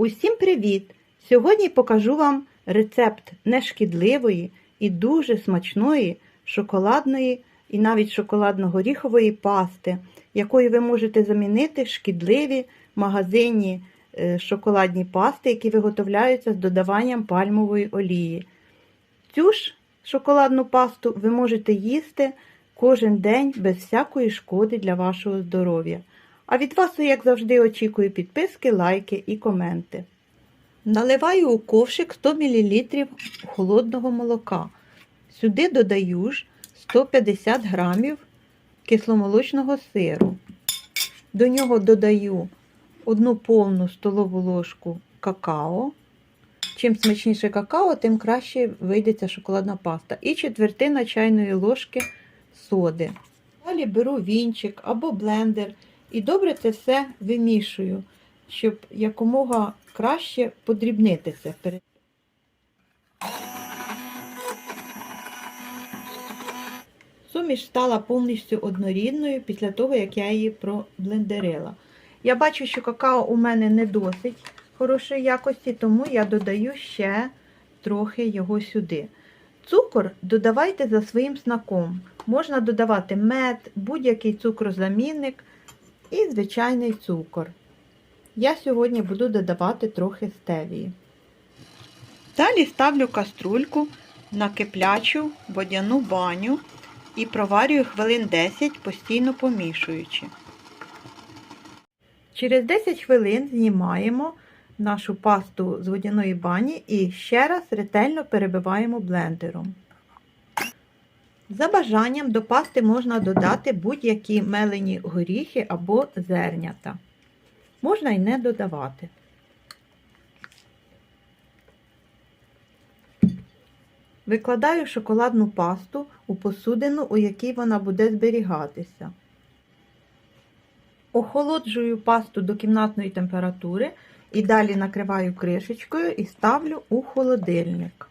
Усім привіт! Сьогодні покажу вам рецепт нешкідливої і дуже смачної шоколадної і навіть шоколадно-горіхової пасти, якою ви можете замінити шкідливі магазинні е, шоколадні пасти, які виготовляються з додаванням пальмової олії. Цю ж шоколадну пасту ви можете їсти кожен день без всякої шкоди для вашого здоров'я. А від вас, як завжди, очікую підписки, лайки і коменти. Наливаю у ковшик 100 мл холодного молока. Сюди додаю ж 150 грамів кисломолочного сиру. До нього додаю одну повну столову ложку какао. Чим смачніше какао, тим краще вийдеться шоколадна паста. І четвертина чайної ложки соди. Далі беру вінчик або блендер і добре це все вимішую, щоб якомога краще подрібнити це. Суміш стала повністю однорідною після того, як я її проблендерила. Я бачу, що какао у мене не досить хорошої якості, тому я додаю ще трохи його сюди. Цукор додавайте за своїм смаком. Можна додавати мед, будь-який цукрозамінник і звичайний цукор. Я сьогодні буду додавати трохи стевії. Далі ставлю каструльку на киплячу водяну баню і проварюю хвилин 10, постійно помішуючи. Через 10 хвилин знімаємо нашу пасту з водяної бані і ще раз ретельно перебиваємо блендером. За бажанням до пасти можна додати будь-які мелені горіхи або зернята. Можна й не додавати. Викладаю шоколадну пасту у посудину, у якій вона буде зберігатися. Охолоджую пасту до кімнатної температури і далі накриваю кришечкою і ставлю у холодильник.